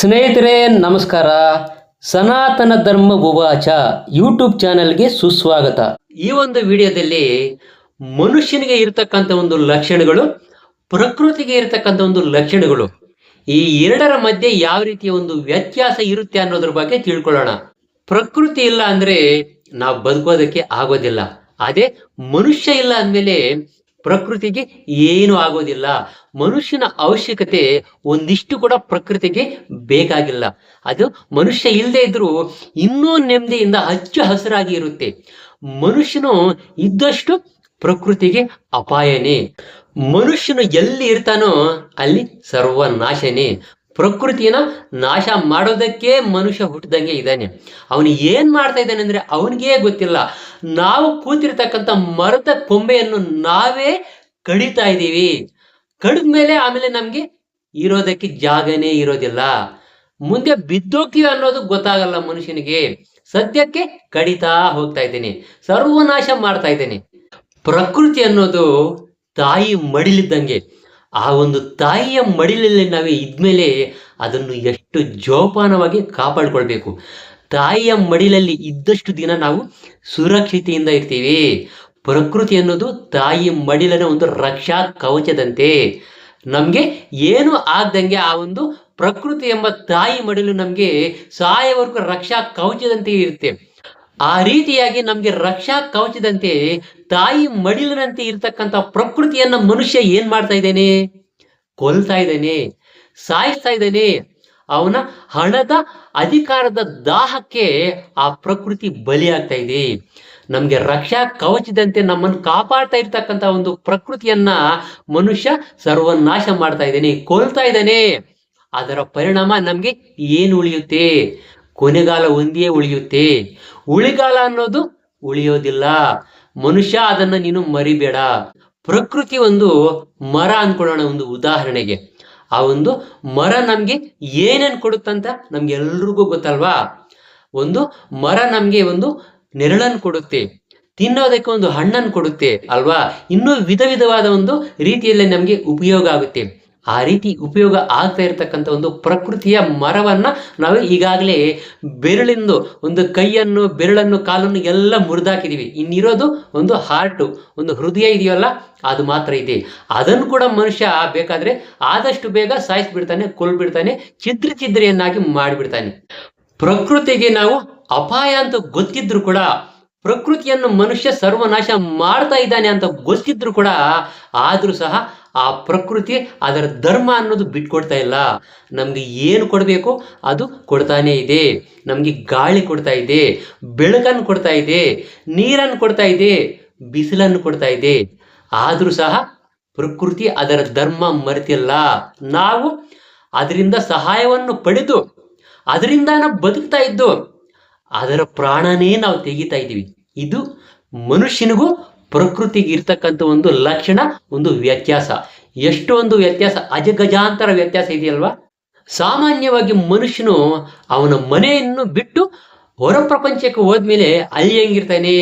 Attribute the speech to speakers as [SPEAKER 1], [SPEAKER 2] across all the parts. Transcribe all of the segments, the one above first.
[SPEAKER 1] ಸ್ನೇಹಿತರೆ, ನಮಸ್ಕಾರ. ಸನಾತನ ಧರ್ಮ ಉವಾಚ ಯೂಟ್ಯೂಬ್ ಚಾನೆಲ್ಗೆ ಸುಸ್ವಾಗತ. ಈ ಒಂದು ವಿಡಿಯೋದಲ್ಲಿ ಮನುಷ್ಯನಿಗೆ ಇರತಕ್ಕಂಥ ಒಂದು ಲಕ್ಷಣಗಳು, ಪ್ರಕೃತಿಗೆ ಇರತಕ್ಕಂಥ ಒಂದು ಲಕ್ಷಣಗಳು, ಈ ಎರಡರ ಮಧ್ಯೆ ಯಾವ ರೀತಿಯ ಒಂದು ವ್ಯತ್ಯಾಸ ಇರುತ್ತೆ ಅನ್ನೋದ್ರ ಬಗ್ಗೆ ತಿಳ್ಕೊಳ್ಳೋಣ. ಪ್ರಕೃತಿ ಇಲ್ಲ ಅಂದ್ರೆ ನಾವು ಬದುಕೋದಕ್ಕೆ ಆಗೋದಿಲ್ಲ. ಅದೇ ಮನುಷ್ಯ ಇಲ್ಲ ಅಂದ್ಮೇಲೆ ಪ್ರಕೃತಿಗೆ ಏನು ಆಗೋದಿಲ್ಲ. ಮನುಷ್ಯನ ಅವಶ್ಯಕತೆ ಒಂದಿಷ್ಟು ಕೂಡ ಪ್ರಕೃತಿಗೆ ಬೇಕಾಗಿಲ್ಲ. ಅದು ಮನುಷ್ಯ ಇಲ್ಲದೆ ಇದ್ರೂ ಇನ್ನೂ ನೆಮ್ಮದಿಯಿಂದ ಹಚ್ಚ ಹಸಿರಾಗಿ ಇರುತ್ತೆ. ಮನುಷ್ಯನು ಇದ್ದಷ್ಟು ಪ್ರಕೃತಿಗೆ ಅಪಾಯನೇ. ಮನುಷ್ಯನು ಎಲ್ಲಿ ಇರ್ತಾನೋ ಅಲ್ಲಿ ಸರ್ವನಾಶನೇ. ಪ್ರಕೃತಿಯನ್ನ ನಾಶ ಮಾಡೋದಕ್ಕೆ ಮನುಷ್ಯ ಹುಟ್ಟಿದಂಗೆ ಇದ್ದಾನೆ. ಅವನು ಏನ್ ಮಾಡ್ತಾ ಇದ್ದಾನೆ ಅಂದ್ರೆ ಅವನಿಗೇ ಗೊತ್ತಿಲ್ಲ. ನಾವು ಕೂತಿರ್ತಕ್ಕಂಥ ಮರದ ಕೊಂಬೆಯನ್ನು ನಾವೇ ಕಡಿತಾ ಇದ್ದೀವಿ. ಕಡಿದ ಮೇಲೆ ಆಮೇಲೆ ನಮ್ಗೆ ಇರೋದಕ್ಕೆ ಜಾಗನೇ ಇರೋದಿಲ್ಲ. ಮುಂದೆ ಬಿದ್ದೋಗ್ತೀವಿ ಅನ್ನೋದು ಗೊತ್ತಾಗಲ್ಲ ಮನುಷ್ಯನಿಗೆ. ಸದ್ಯಕ್ಕೆ ಕಡಿತಾ ಹೋಗ್ತಾ ಇದ್ದೇನೆ. ಸರ್ವನಾಶ ಮಾಡ್ತಾ ಇದ್ದೇನೆ. ಪ್ರಕೃತಿ ಅನ್ನೋದು ತಾಯಿ ಮಡಿಲಿದ್ದಂಗೆ. ಆ ಒಂದು ತಾಯಿಯ ಮಡಿಲಲ್ಲಿ ನಾವೇ ಇದ್ಮೇಲೆ ಅದನ್ನು ಎಷ್ಟು ಜೋಪಾನವಾಗಿ ಕಾಪಾಡ್ಕೊಳ್ಬೇಕು. ತಾಯಿಯ ಮಡಿಲಲ್ಲಿ ಇದ್ದಷ್ಟು ದಿನ ನಾವು ಸುರಕ್ಷತೆಯಿಂದ ಇರ್ತೀವಿ. ಪ್ರಕೃತಿ ಅನ್ನೋದು ತಾಯಿ ಮಡಿಲನ ಒಂದು ರಕ್ಷಾ ಕವಚದಂತೆ. ನಮಗೆ ಏನು ಆದಂಗೆ ಆ ಒಂದು ಪ್ರಕೃತಿ ಎಂಬ ತಾಯಿ ಮಡಿಲು ನಮಗೆ ಸಾಯವರೆಗೂ ರಕ್ಷಾ ಕವಚದಂತೆ ಇರುತ್ತೆ. ಆ ರೀತಿಯಾಗಿ ನಮ್ಗೆ ರಕ್ಷಾ ಕವಚದಂತೆ ತಾಯಿ ಮಡಿಲಿನಂತೆ ಇರ್ತಕ್ಕಂಥ ಪ್ರಕೃತಿಯನ್ನ ಮನುಷ್ಯ ಏನ್ ಮಾಡ್ತಾ ಇದ್ದಾನೆ? ಕೊಲ್ತಾ ಇದ್ದಾನೆ, ಸಾಯಿಸ್ತಾ ಇದ್ದಾನೆ ಅವನ ಹಣದ ಅಧಿಕಾರದ ದಾಹಕ್ಕೆ ಆ ಪ್ರಕೃತಿ ಬಲಿಯಾಗ್ತಾ ಇದೆ. ನಮ್ಗೆ ರಕ್ಷಾ ಕವಚದಂತೆ ನಮ್ಮನ್ನು ಕಾಪಾಡ್ತಾ ಇರ್ತಕ್ಕಂಥ ಒಂದು ಪ್ರಕೃತಿಯನ್ನ ಮನುಷ್ಯ ಸರ್ವನಾಶ ಮಾಡ್ತಾ ಇದ್ದಾನೆ, ಕೊಲ್ತಾ ಇದ್ದಾನೆ. ಅದರ ಪರಿಣಾಮ ನಮ್ಗೆ ಏನು ಉಳಿಯುತ್ತೆ? ಕೊನೆಗಾಲ ಒಂದೇ ಉಳಿಯುತ್ತೆ. ಉಳಿಗಾಲ ಅನ್ನೋದು ಉಳಿಯೋದಿಲ್ಲ. ಮನುಷ್ಯ ಅದನ್ನ ನೀನು ಮರಿಬೇಡ. ಪ್ರಕೃತಿ ಒಂದು ಮರ ಅನ್ಕೊಳ್ಳೋಣ ಒಂದು ಉದಾಹರಣೆಗೆ. ಆ ಒಂದು ಮರ ನಮ್ಗೆ ಏನೇನು ಕೊಡುತ್ತಂತ ನಮ್ಗೆ ಎಲ್ರಿಗೂ ಗೊತ್ತಲ್ವಾ? ಒಂದು ಮರ ನಮ್ಗೆ ಒಂದು ನೆರಳನ್ನು ಕೊಡುತ್ತೆ, ತಿನ್ನೋದಕ್ಕೆ ಒಂದು ಹಣ್ಣನ್ನು ಕೊಡುತ್ತೆ ಅಲ್ವಾ? ಇನ್ನೂ ವಿಧ ವಿಧವಾದ ಒಂದು ರೀತಿಯಲ್ಲಿ ನಮ್ಗೆ ಉಪಯೋಗ ಆಗುತ್ತೆ. ಆ ರೀತಿ ಉಪಯೋಗ ಆಗ್ತಾ ಇರತಕ್ಕಂಥ ಒಂದು ಪ್ರಕೃತಿಯ ಮರವನ್ನ ನಾವು ಈಗಾಗಲೇ ಬೆರಳಿಂದು ಒಂದು ಕೈಯನ್ನು, ಬೆರಳನ್ನು, ಕಾಲನ್ನು ಎಲ್ಲ ಮುರಿದಾಕಿದ್ದೀವಿ ಇನ್ನಿರೋದು ಒಂದು ಹಾರ್ಟು ಒಂದು ಹೃದಯ ಇದೆಯಲ್ಲ, ಅದು ಮಾತ್ರ ಇದೆ. ಅದನ್ನು ಕೂಡ ಮನುಷ್ಯ ಬೇಕಾದ್ರೆ ಆದಷ್ಟು ಬೇಗ ಸಾಯಿಸ್ಬಿಡ್ತಾನೆ, ಕೊಲ್ಬಿಡ್ತಾನೆ ಚಿದ್ರ ಚಿದ್ರೆಯನ್ನಾಗಿ ಮಾಡಿಬಿಡ್ತಾನೆ. ಪ್ರಕೃತಿಗೆ ನಾವು ಅಪಾಯ ಅಂತ ಗೊತ್ತಿದ್ರು ಕೂಡ, ಪ್ರಕೃತಿಯನ್ನು ಮನುಷ್ಯ ಸರ್ವನಾಶ ಮಾಡ್ತಾ ಇದ್ದಾನೆ ಅಂತ ಗೊತ್ತಿದ್ರು ಕೂಡ, ಆದ್ರೂ ಸಹ ಆ ಪ್ರಕೃತಿ ಅದರ ಧರ್ಮ ಅನ್ನೋದು ಬಿಟ್ಕೊಡ್ತಾ ಇಲ್ಲ. ನಮಗೆ ಏನು ಕೊಡಬೇಕು ಅದು ಕೊಡ್ತಾನೆ ಇದೆ. ನಮಗೆ ಗಾಳಿ ಕೊಡ್ತಾ ಇದೆ, ಬೆಳಕನ್ನು ಕೊಡ್ತಾ ಇದೆ, ನೀರನ್ನು ಕೊಡ್ತಾ ಇದೆ, ಬಿಸಿಲನ್ನು ಕೊಡ್ತಾ ಇದೆ. ಆದರೂ ಸಹ ಪ್ರಕೃತಿ ಅದರ ಧರ್ಮ ಮರೆತಿಲ್ಲ. ನಾವು ಅದರಿಂದ ಸಹಾಯವನ್ನು ಪಡೆದು ಅದರಿಂದ ನಾವು ಬದುಕ್ತಾ ಇದ್ದು ಅದರ ಪ್ರಾಣನೇ ನಾವು ತೆಗಿತಾ ಇದ್ದೀವಿ. ಇದು ಮನುಷ್ಯನಿಗೂ ಪ್ರಕೃತಿಗೆ ಇರ್ತಕ್ಕಂಥ ಒಂದು ಲಕ್ಷಣ, ಒಂದು ವ್ಯತ್ಯಾಸ. ಎಷ್ಟೊಂದು ವ್ಯತ್ಯಾಸ, ಅಜಗಜಾಂತರ ವ್ಯತ್ಯಾಸ ಇದೆಯಲ್ವಾ? ಸಾಮಾನ್ಯವಾಗಿ ಮನುಷ್ಯನು ಅವನ ಮನೆಯನ್ನು ಬಿಟ್ಟು ಹೊರ ಪ್ರಪಂಚಕ್ಕೆ ಹೋದ್ಮೇಲೆ ಅಲ್ಲಿ ಹೆಂಗಿರ್ತಾನೆ?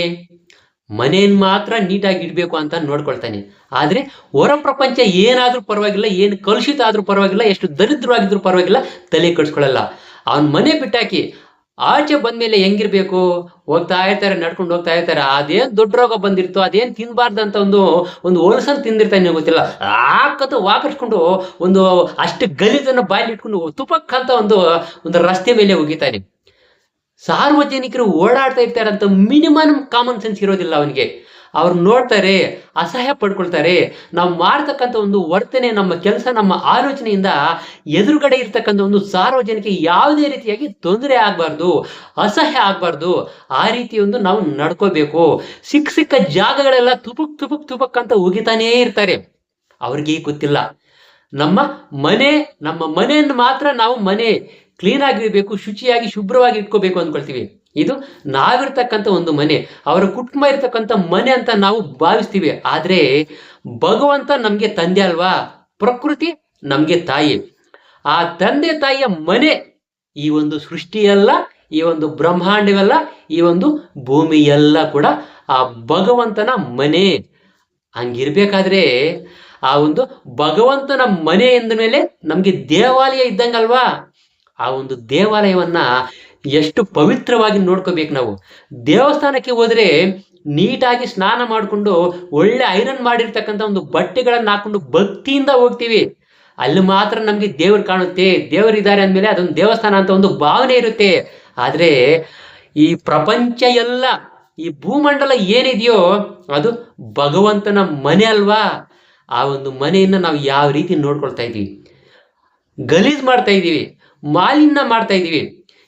[SPEAKER 1] ಮನೆಯನ್ನು ಮಾತ್ರ ನೀಟಾಗಿ ಇಡಬೇಕು ಅಂತ ನೋಡ್ಕೊಳ್ತಾನೆ. ಆದರೆ ಹೊರ ಪ್ರಪಂಚ ಏನಾದರೂ ಪರವಾಗಿಲ್ಲ, ಏನು ಕಲುಷಿತ ಆದರೂ ಪರವಾಗಿಲ್ಲ, ಎಷ್ಟು ದರಿದ್ರವಾಗಿದ್ರು ಪರವಾಗಿಲ್ಲ, ತಲೆ ಕಟ್ಸ್ಕೊಳ್ಳಲ್ಲ ಅವನ ಮನೆ ಬಿಟ್ಟಾಕಿ ಆಚೆ ಬಂದ್ಮೇಲೆ ಹೆಂಗಿರ್ಬೇಕು? ಹೋಗ್ತಾ ಇರ್ತಾರೆ, ನಡ್ಕೊಂಡು ಹೋಗ್ತಾ ಇರ್ತಾರೆ. ಅದೇನ್ ದೊಡ್ಡ ರೋಗ ಬಂದಿರ್ತೋ, ಅದೇನ್ ತಿನ್ಬಾರ್ದಂತ ಒಂದು ಒಂದು ಹೋಲ್ಸಲ್ ತಿಂದಿರ್ತಾನೆ ಗೊತ್ತಿಲ್ಲ. ಆಕತ್ತು ವಾಕರ್ಸ್ಕೊಂಡು ಒಂದು ಅಷ್ಟು ಗಲೀಜನ್ನು ಬಾಯಲ್ಲಿ ಇಟ್ಕೊಂಡು ತುಪಕ್ಕಂತ ಒಂದು ಒಂದು ರಸ್ತೆ ಮೇಲೆ ಹೋಗಿತಾನೆ ಸಾರ್ವಜನಿಕರು ಓಡಾಡ್ತಾ ಇರ್ತಾರಂತ ಮಿನಿಮಮ್ ಕಾಮನ್ ಸೆನ್ಸ್ ಇರೋದಿಲ್ಲ ಅವನಿಗೆ. ಅವ್ರು ನೋಡ್ತಾರೆ, ಅಸಹ್ಯ ಪಡ್ಕೊಳ್ತಾರೆ. ನಾವು ಮಾಡ್ತಕ್ಕಂಥ ಒಂದು ವರ್ತನೆ, ನಮ್ಮ ಕೆಲಸ, ನಮ್ಮ ಆಲೋಚನೆಯಿಂದ ಎದುರುಗಡೆ ಇರ್ತಕ್ಕಂಥ ಒಂದು ಸಾರ್ವಜನಿಕ ಯಾವುದೇ ರೀತಿಯಾಗಿ ತೊಂದರೆ ಆಗಬಾರ್ದು, ಅಸಹ್ಯ ಆಗಬಾರ್ದು. ಆ ರೀತಿ ಒಂದು ನಾವು ನಡ್ಕೋಬೇಕು. ಸಿಕ್ಕ ಸಿಕ್ಕ ಜಾಗಗಳೆಲ್ಲ ತುಪುಕ್ ತುಪುಕ್ ತುಪಕ್ ಅಂತ ಉಗಿತಾನೇ ಇರ್ತಾರೆ. ಅವ್ರಿಗೆ ಗೊತ್ತಿಲ್ಲ. ನಮ್ಮ ಮನೆ, ನಮ್ಮ ಮನೆಯನ್ನು ಮಾತ್ರ ನಾವು ಮನೆ ಕ್ಲೀನ್ ಆಗಿರಬೇಕು ಶುಚಿಯಾಗಿ, ಶುಭ್ರವಾಗಿ ಇಟ್ಕೋಬೇಕು ಅಂದ್ಕೊಳ್ತೀವಿ. ಇದು ನಾವಿರ್ತಕ್ಕಂಥ ಒಂದು ಮನೆ, ಅವರ ಕುಟುಂಬ ಇರ್ತಕ್ಕಂಥ ಮನೆ ಅಂತ ನಾವು ಭಾವಿಸ್ತೀವಿ. ಆದ್ರೆ ಭಗವಂತ ನಮ್ಗೆ ತಂದೆ ಅಲ್ವಾ? ಪ್ರಕೃತಿ ನಮ್ಗೆ ತಾಯಿ. ಆ ತಂದೆ ತಾಯಿಯ ಮನೆ ಈ ಒಂದು ಸೃಷ್ಟಿಯಲ್ಲ, ಈ ಒಂದು ಬ್ರಹ್ಮಾಂಡವೆಲ್ಲ, ಈ ಒಂದು ಭೂಮಿ ಎಲ್ಲ ಕೂಡ ಆ ಭಗವಂತನ ಮನೆ. ಹಂಗಿರ್ಬೇಕಾದ್ರೆ ಆ ಒಂದು ಭಗವಂತನ ಮನೆ ಎಂದ ಮೇಲೆ ನಮಗೆ ದೇವಾಲಯ ಇದ್ದಂಗಲ್ವಾ? ಆ ಒಂದು ದೇವಾಲಯವನ್ನ ಎಷ್ಟು ಪವಿತ್ರವಾಗಿ ನೋಡ್ಕೋಬೇಕು ನಾವು. ದೇವಸ್ಥಾನಕ್ಕೆ ಹೋದರೆ ನೀಟಾಗಿ ಸ್ನಾನ ಮಾಡಿಕೊಂಡು ಒಳ್ಳೆ ಐರನ್ ಮಾಡಿರ್ತಕ್ಕಂಥ ಒಂದು ಬಟ್ಟೆಗಳನ್ನು ಹಾಕೊಂಡು ಭಕ್ತಿಯಿಂದ ಹೋಗ್ತೀವಿ. ಅಲ್ಲಿ ಮಾತ್ರ ನಮಗೆ ದೇವ್ರು ಕಾಣುತ್ತೆ. ದೇವರಿದ್ದಾರೆ ಅಂದಮೇಲೆ ಅದೊಂದು ದೇವಸ್ಥಾನ ಅಂತ ಒಂದು ಭಾವನೆ ಇರುತ್ತೆ. ಆದರೆ ಈ ಪ್ರಪಂಚ ಎಲ್ಲ, ಈ ಭೂಮಂಡಲ ಏನಿದೆಯೋ ಅದು ಭಗವಂತನ ಮನೆ ಅಲ್ವಾ? ಆ ಒಂದು ಮನೆಯನ್ನ ನಾವು ಯಾವ ರೀತಿ ನೋಡ್ಕೊಳ್ತಾ ಇದ್ದೀವಿ? ಗಲೀಜ್ ಮಾಡ್ತಾ ಇದ್ದೀವಿ, ಮಾಲಿನ್ಯ ಮಾಡ್ತಾ ಇದ್ದೀವಿ.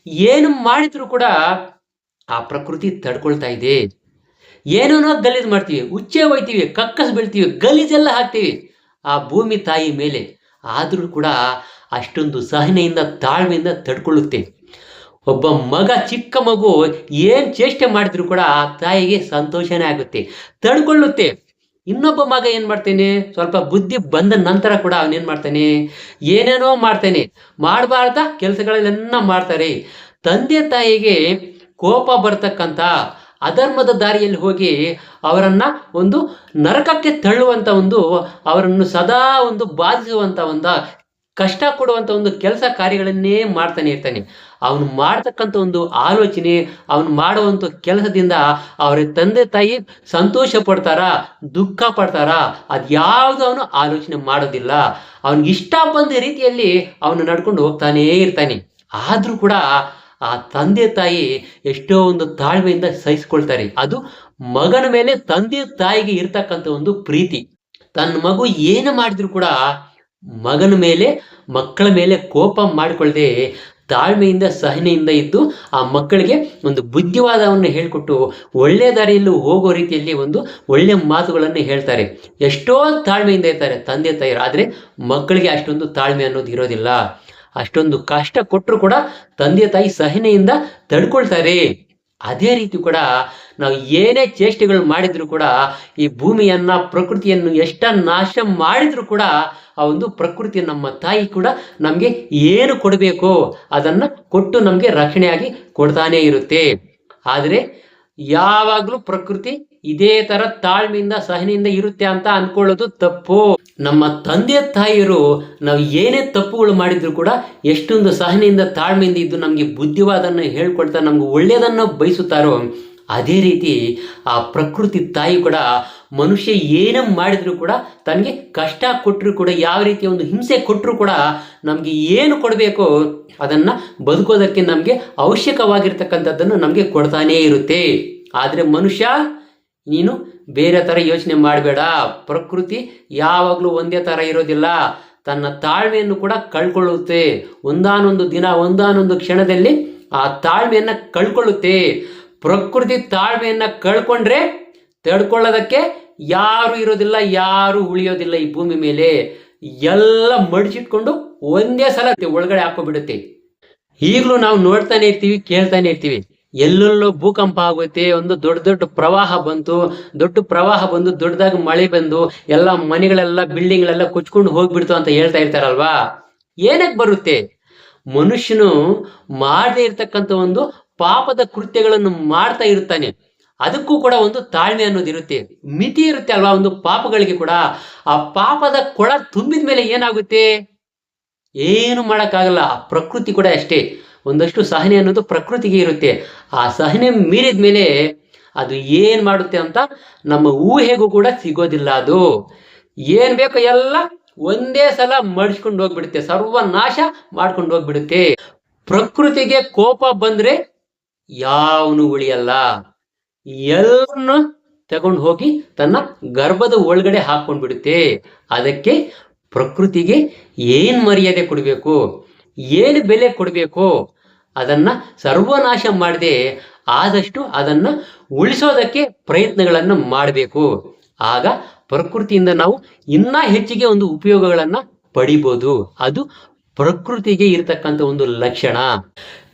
[SPEAKER 1] ಏನು ಮಾಡಿದ್ರು ಕೂಡ ಆ ಪ್ರಕೃತಿ ತಡ್ಕೊಳ್ತಾ ಇದೆ. ಏನೇನೋ ಗಲೀಜು ಮಾಡ್ತೀವಿ. ಉಚ್ಚೆ ಹೋಯ್ತೀವಿ, ಕಕ್ಕಸ್ ಬೀಳ್ತೀವಿ, ಗಲೀಜೆಲ್ಲ ಹಾಕ್ತೀವಿ. ಆ ಭೂಮಿ ತಾಯಿ ಮೇಲೆ ಆದರೂ ಕೂಡ ಅಷ್ಟೊಂದು ಸಹನೆಯಿಂದ, ತಾಳ್ಮೆಯಿಂದ ತಡ್ಕೊಳ್ಳುತ್ತೆ. ಒಬ್ಬ ಮಗ, ಚಿಕ್ಕ ಮಗು ಏನ್ ಚೇಷ್ಟೆ ಮಾಡಿದ್ರು ಕೂಡ ಆ ತಾಯಿಗೆ ಸಂತೋಷನೇ ಆಗುತ್ತೆ. ತಡ್ಕೊಳ್ಳುತ್ತೆ. ಇನ್ನೊಬ್ಬ ಮಗ ಏನ್ ಮಾಡ್ತೇನೆ? ಸ್ವಲ್ಪ ಬುದ್ಧಿ ಬಂದ ನಂತರ ಕೂಡ ಅವನೇನ್ ಮಾಡ್ತಾನೆ? ಏನೇನೋ ಮಾಡ್ತಾನೆ. ಮಾಡಬಾರ್ದ ಕೆಲಸಗಳೆಲ್ಲ ಮಾಡ್ತಾರೆ. ತಂದೆ ತಾಯಿಗೆ ಕೋಪ ಬರ್ತಕ್ಕಂಥ ಅಧರ್ಮದ ದಾರಿಯಲ್ಲಿ ಹೋಗಿ ಅವರನ್ನ ಒಂದು ನರಕಕ್ಕೆ ತಳ್ಳುವಂತ ಒಂದು, ಅವರನ್ನು ಸದಾ ಒಂದು ಬಾಧಿಸುವಂತ ಒಂದು ಕಷ್ಟ ಕೊಡುವಂತ ಒಂದು ಕೆಲಸ ಕಾರ್ಯಗಳನ್ನೇ ಮಾಡ್ತಾನೆ ಇರ್ತಾನೆ. ಅವನು ಮಾಡ್ತಕ್ಕಂಥ ಒಂದು ಆಲೋಚನೆ, ಅವನು ಮಾಡುವಂಥ ಕೆಲಸದಿಂದ ಅವರ ತಂದೆ ತಾಯಿ ಸಂತೋಷ ಪಡ್ತಾರ, ದುಃಖ ಪಡ್ತಾರ ಅದ್ಯಾವುದು ಅವನು ಆಲೋಚನೆ ಮಾಡೋದಿಲ್ಲ. ಅವನಿಗೆ ಇಷ್ಟ ಬಂದ ರೀತಿಯಲ್ಲಿ ಅವನು ನಡ್ಕೊಂಡು ಹೋಗ್ತಾನೇ ಇರ್ತಾನೆ. ಆದರೂ ಕೂಡ ಆ ತಂದೆ ತಾಯಿ ಎಷ್ಟೋ ಒಂದು ತಾಳ್ಮೆಯಿಂದ ಸಹಿಸ್ಕೊಳ್ತಾರೆ. ಅದು ಮಗನ ಮೇಲೆ ತಂದೆ ತಾಯಿಗೆ ಇರ್ತಕ್ಕಂಥ ಒಂದು ಪ್ರೀತಿ. ತನ್ನ ಮಗು ಏನು ಮಾಡಿದ್ರು ಕೂಡ ಮಗನ ಮೇಲೆ, ಮಕ್ಕಳ ಮೇಲೆ ಕೋಪ ಮಾಡಿಕೊಳ್ಳದೆ ತಾಳ್ಮೆಯಿಂದ, ಸಹನೆಯಿಂದ ಇದ್ದು ಆ ಮಕ್ಕಳಿಗೆ ಒಂದು ಬುದ್ಧಿವಾದವನ್ನು ಹೇಳಿಕೊಟ್ಟು ಒಳ್ಳೆಯ ದಾರಿಯಲ್ಲೂ ಹೋಗೋ ರೀತಿಯಲ್ಲಿ ಒಂದು ಒಳ್ಳೆಯ ಮಾತುಗಳನ್ನು ಹೇಳ್ತಾರೆ. ಎಷ್ಟೋ ತಾಳ್ಮೆಯಿಂದ ಇರ್ತಾರೆ ತಂದೆ ತಾಯಿರು ಆದರೆ ಮಕ್ಕಳಿಗೆ ಅಷ್ಟೊಂದು ತಾಳ್ಮೆ ಅನ್ನೋದು ಇರೋದಿಲ್ಲ. ಅಷ್ಟೊಂದು ಕಷ್ಟ ಕೊಟ್ಟರು ಕೂಡ ತಂದೆ, ತಾಯಿ ಸಹನೆಯಿಂದ ತಡ್ಕೊಳ್ತಾರೆ. ಅದೇ ರೀತಿ ಕೂಡ ನಾವು ಏನೇ ಚೇಷ್ಟೆಗಳು ಮಾಡಿದ್ರು ಕೂಡ ಈ ಭೂಮಿಯನ್ನ, ಪ್ರಕೃತಿಯನ್ನು ಎಷ್ಟ ನಾಶ ಮಾಡಿದ್ರು ಕೂಡ ಆ ಒಂದು ಪ್ರಕೃತಿ ನಮ್ಮ ತಾಯಿ ಕೂಡ ನಮಗೆ ಏನು ಕೊಡಬೇಕು ಅದನ್ನ ಕೊಟ್ಟು ನಮಗೆ ರಕ್ಷಣೆಯಾಗಿ ಕೊಡ್ತಾನೆ ಇರುತ್ತೆ. ಆದರೆ ಯಾವಾಗಲೂ ಪ್ರಕೃತಿ ಇದೇ ತರ ತಾಳ್ಮೆಯಿಂದ, ಸಹನೆಯಿಂದ ಇರುತ್ತೆ ಅಂತ ಅನ್ಕೊಳ್ಳೋದು ತಪ್ಪು. ನಮ್ಮ ತಂದೆ, ತಾಯಿಯರು ನಾವು ಏನೇ ತಪ್ಪುಗಳು ಮಾಡಿದ್ರು ಕೂಡ ಎಷ್ಟೊಂದು ಸಹನೆಯಿಂದ, ತಾಳ್ಮೆಯಿಂದ ಇದ್ದು ನಮಗೆ ಬುದ್ಧಿವಾದನ್ನು ಹೇಳ್ಕೊಡ್ತಾ ನಮ್ಗೆ ಒಳ್ಳೆಯದನ್ನು ಬಯಸುತ್ತಾರೋ ಅದೇ ರೀತಿ ಆ ಪ್ರಕೃತಿ ತಾಯಿ ಕೂಡ ಮನುಷ್ಯ ಏನೇ ಮಾಡಿದ್ರು ಕೂಡ ತನಗೆ ಕಷ್ಟ ಕೊಟ್ಟರು ಕೂಡ, ಯಾವ ರೀತಿಯ ಒಂದು ಹಿಂಸೆ ಕೊಟ್ಟರು ಕೂಡ ನಮಗೆ ಏನು ಕೊಡಬೇಕು ಅದನ್ನ ಬದುಕೋದಕ್ಕೆ ನಮಗೆ ಅವಶ್ಯಕವಾಗಿರ್ತಕ್ಕಂಥದ್ದನ್ನು ನಮಗೆ ಕೊಡ್ತಾನೇ ಇರುತ್ತೆ. ಆದರೆ ಮನುಷ್ಯ, ನೀನು ಬೇರೆ ಥರ ಯೋಚನೆ ಮಾಡಬೇಡ. ಪ್ರಕೃತಿ ಯಾವಾಗಲೂ ಒಂದೇ ಥರ ಇರೋದಿಲ್ಲ. ತನ್ನ ತಾಳ್ಮೆಯನ್ನು ಕೂಡ ಕಳ್ಕೊಳ್ಳುತ್ತೆ. ಒಂದಾನೊಂದು ದಿನ, ಒಂದಾನೊಂದು ಕ್ಷಣದಲ್ಲಿ ಆ ತಾಳ್ಮೆಯನ್ನು ಕಳ್ಕೊಳ್ಳುತ್ತೆ. ಪ್ರಕೃತಿ ತಾಳ್ಮೆಯನ್ನ ಕಳ್ಕೊಂಡ್ರೆ ತಡ್ಕೊಳ್ಳೋದಕ್ಕೆ ಯಾರು ಇರೋದಿಲ್ಲ, ಯಾರು ಉಳಿಯೋದಿಲ್ಲ ಈ ಭೂಮಿ ಮೇಲೆ. ಎಲ್ಲ ಮಡಿಚಿಟ್ಕೊಂಡು ಒಂದೇ ಸಲ ಒಳಗಡೆ ಹಾಕೋಬಿಡುತ್ತೆ ಈಗಲೂ ನಾವು ನೋಡ್ತಾನೆ ಇರ್ತೀವಿ, ಕೇಳ್ತಾನೆ ಇರ್ತೀವಿ. ಎಲ್ಲೆಲ್ಲೋ ಭೂಕಂಪ ಆಗುತ್ತೆ, ಒಂದು ದೊಡ್ಡ ದೊಡ್ಡ ಪ್ರವಾಹ ಬಂತು, ದೊಡ್ಡ ಪ್ರವಾಹ ಬಂದು ದೊಡ್ಡದಾಗಿ ಮಳೆ ಬಂದು, ಎಲ್ಲ ಮನೆಗಳೆಲ್ಲ, ಬಿಲ್ಡಿಂಗ್ಗಳೆಲ್ಲ ಕೊಚ್ಕೊಂಡು ಹೋಗ್ಬಿಡ್ತು ಅಂತ ಹೇಳ್ತಾ ಇರ್ತಾರಲ್ವಾ? ಏನಕ್ಕೆ ಬರುತ್ತೆ? ಮನುಷ್ಯನು ಮಾಡದೇ ಇರ್ತಕ್ಕಂಥ ಒಂದು ಪಾಪದ ಕೃತ್ಯಗಳನ್ನು ಮಾಡ್ತಾ ಇರ್ತಾನೆ ಅದಕ್ಕೂ ಕೂಡ ಒಂದು ತಾಳ್ಮೆ ಅನ್ನೋದು ಇರುತ್ತೆ. ಮಿತಿ ಇರುತ್ತೆ ಅಲ್ವಾ ಒಂದು ಪಾಪಗಳಿಗೆ ಕೂಡ. ಆ ಪಾಪದ ಕೊಳ ತುಂಬಿದ ಮೇಲೆ ಏನಾಗುತ್ತೆ? ಏನು ಮಾಡೋಕ್ಕಾಗಲ್ಲ. ಆ ಪ್ರಕೃತಿ ಕೂಡ ಅಷ್ಟೇ. ಒಂದಷ್ಟು ಸಹನೆ ಅನ್ನೋದು ಪ್ರಕೃತಿಗೆ ಇರುತ್ತೆ. ಆ ಸಹನೆ ಮೀರಿದ ಮೇಲೆ ಅದು ಏನ್ ಮಾಡುತ್ತೆ ಅಂತ ನಮ್ಮ ಊಹೆಗೂ ಕೂಡ ಸಿಗೋದಿಲ್ಲ ಅದು. ಏನ್ ಬೇಕೋ ಎಲ್ಲ ಒಂದೇ ಸಲ ಮಡಿಸ್ಕೊಂಡು ಹೋಗ್ಬಿಡುತ್ತೆ. ಸರ್ವನಾಶ ಮಾಡ್ಕೊಂಡು ಹೋಗ್ಬಿಡುತ್ತೆ. ಪ್ರಕೃತಿಗೆ ಕೋಪ ಬಂದ್ರೆ ಯಾವನು ಉಳಿಯಲ್ಲ? ಎಲ್ಲರನ್ನ ತಗೊಂಡು ಹೋಗಿ ತನ್ನ ಗರ್ಭದ ಒಳಗಡೆ ಹಾಕೊಂಡ್ ಬಿಡುತ್ತೆ ಅದಕ್ಕೆ ಪ್ರಕೃತಿಗೆ ಏನ್ ಮರ್ಯಾದೆ ಕೊಡಬೇಕು? ಏನು ಬೆಲೆ ಕೊಡಬೇಕು? ಅದನ್ನ ಸರ್ವನಾಶ ಮಾಡದೆ ಆದಷ್ಟು ಅದನ್ನ ಉಳಿಸೋದಕ್ಕೆ ಪ್ರಯತ್ನಗಳನ್ನು ಮಾಡಬೇಕು. ಆಗ ಪ್ರಕೃತಿಯಿಂದ ನಾವು ಇನ್ನ ಹೆಚ್ಚಿಗೆ ಒಂದು ಉಪಯೋಗಗಳನ್ನ ಪಡಿಬೋದು. ಅದು ಪ್ರಕೃತಿಗೆ ಇರತಕ್ಕಂಥ ಒಂದು ಲಕ್ಷಣ.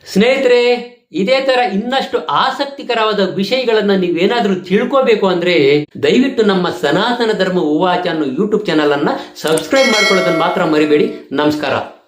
[SPEAKER 1] ಸ್ನೇಹಿತರೆ ಇದೇ ತರ ಇನ್ನಷ್ಟು ಆಸಕ್ತಿಕರವಾದ ವಿಷಯಗಳನ್ನ ನೀವೇನಾದ್ರೂ ತಿಳ್ಕೋಬೇಕು ಅಂದ್ರೆ ದಯವಿಟ್ಟು ನಮ್ಮ ಸನಾತನ ಧರ್ಮ ಉವಾಚ ಅನ್ನೋ ಯೂಟ್ಯೂಬ್ ಚಾನಲ್ ಅನ್ನ ಸಬ್ಸ್ಕ್ರೈಬ್ ಮಾಡ್ಕೊಳ್ಳೋದನ್ನ ಮಾತ್ರ ಮರಿಬೇಡಿ. ನಮಸ್ಕಾರ.